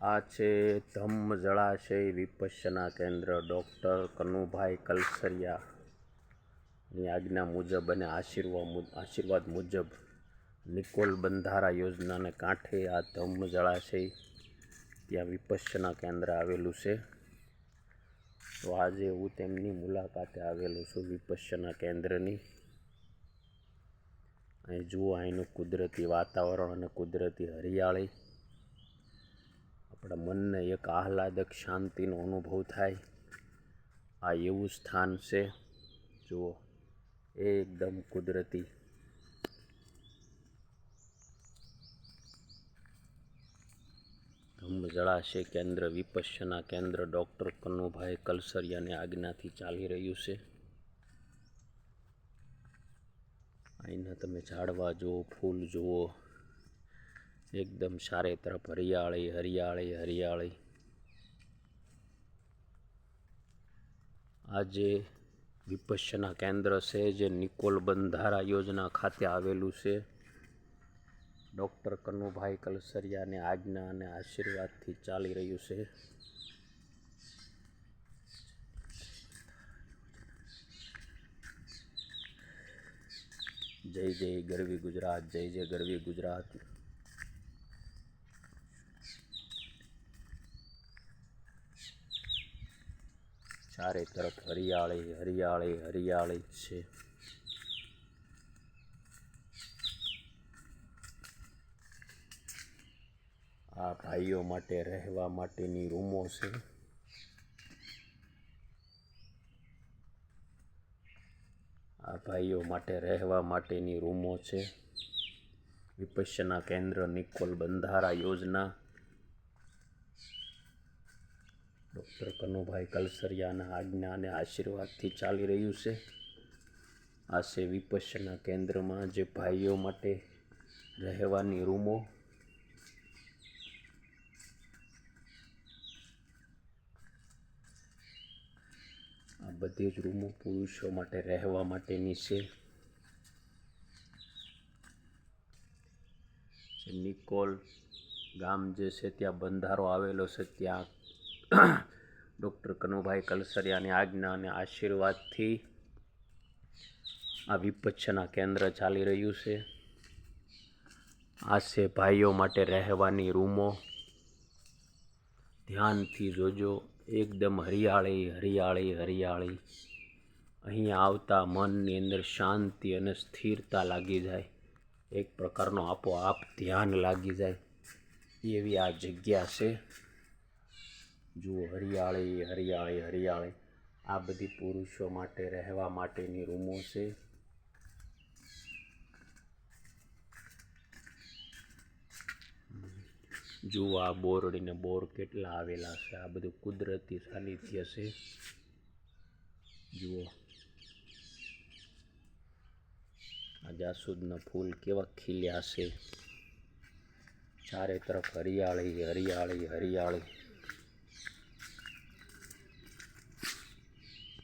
આ છે ધમ્મ જળાશય વિપશ્યના કેન્દ્ર, ડૉક્ટર કનુભાઈ કલસરિયાની આજ્ઞા મુજબ અને આશીર્વાદ આશીર્વાદ મુજબ નિકોલ બંધારા યોજનાને કાંઠે આ ધમ્મ જળાશય ત્યાં વિપશ્યના કેન્દ્ર આવેલું છે. તો આજે હું તેમની મુલાકાતે આવેલો છું વિપશ્યના કેન્દ્રની. અહીં જુઓ અહીંનું કુદરતી વાતાવરણ અને કુદરતી હરિયાળી. આપણા મનને એક આહલાદક શાંતિનો અનુભવ થાય. આ એવું સ્થાન છે, જુઓ, એકદમ કુદરતી. ધમ્મ જળાશય કેન્દ્ર, વિપશ્યના કેન્દ્ર, ડૉક્ટર કનુભાઈ કલસરિયાની આજ્ઞાથી ચાલી રહ્યું છે. અહીંના તમે ઝાડવા જુઓ, ફૂલ જુઓ. એકદમ ચારે તરફ હરિયાળી હરિયાળી હરિયાળી. આ જે વિપશ્યના કેન્દ્ર છે, જે નિકોલ બંધારા યોજના ખાતે આવેલું છે. ડૉક્ટર કનુભાઈ કલસરિયાની આજ્ઞા અને આશીર્વાદથી ચાલી રહ્યું છે. જય જય ગરવી ગુજરાત, જય જય ગરવી ગુજરાત. ચારે તરફ હરિયાળી હરિયાળી હરિયાળી છે. આ ભાઈઓ માટે, રહેવા માટેની રૂમો છે. આ ભાઈઓ માટે, રહેવા માટેની રૂમો છે. વિપશ્યના કેન્દ્ર નિકોલ બંધારા યોજના ડૉક્ટર કનુભાઈ કલસરિયાના આજ્ઞા અને આશીર્વાદથી ચાલી રહ્યું છે. આ છે વિપક્ષના કેન્દ્રમાં જે ભાઈઓ માટે રહેવાની રૂમો આ બધી જ રૂમો પુરુષો માટે રહેવા માટેની છે. નિકોલ ગામ જે છે, ત્યાં બંધારો આવેલો છે, ત્યાં ડૉક્ટર કનુભાઈ કલસરિયાની આજ્ઞા અને આશીર્વાદથી આ વિપચ્છના કેન્દ્ર ચાલી રહ્યું છે. આ છે ભાઈઓ માટે રહેવાની રૂમો. ધ્યાનથી જોજો, એકદમ હરિયાળી હરિયાળી હરિયાળી. અહીં આવતા મનની અંદર શાંતિ અને સ્થિરતા લાગી જાય. એક પ્રકારનો આપોઆપ ધ્યાન લાગી જાય. એવી આ જગ્યા છે. જુઓ, હરિયાળી હરિયાળી હરિયાળી. આ બધી પુરુષો માટે, રહેવા માટેની રૂમો છે. જુઓ, આ બોરડીને બોર કેટલા આવેલા છે. આ બધું કુદરતી સાનિધ્ય છે. જુઓ. આ જાસૂદના ફૂલ કેવા ખીલ્યા છે. ચારે તરફ હરિયાળી હરિયાળી હરિયાળી.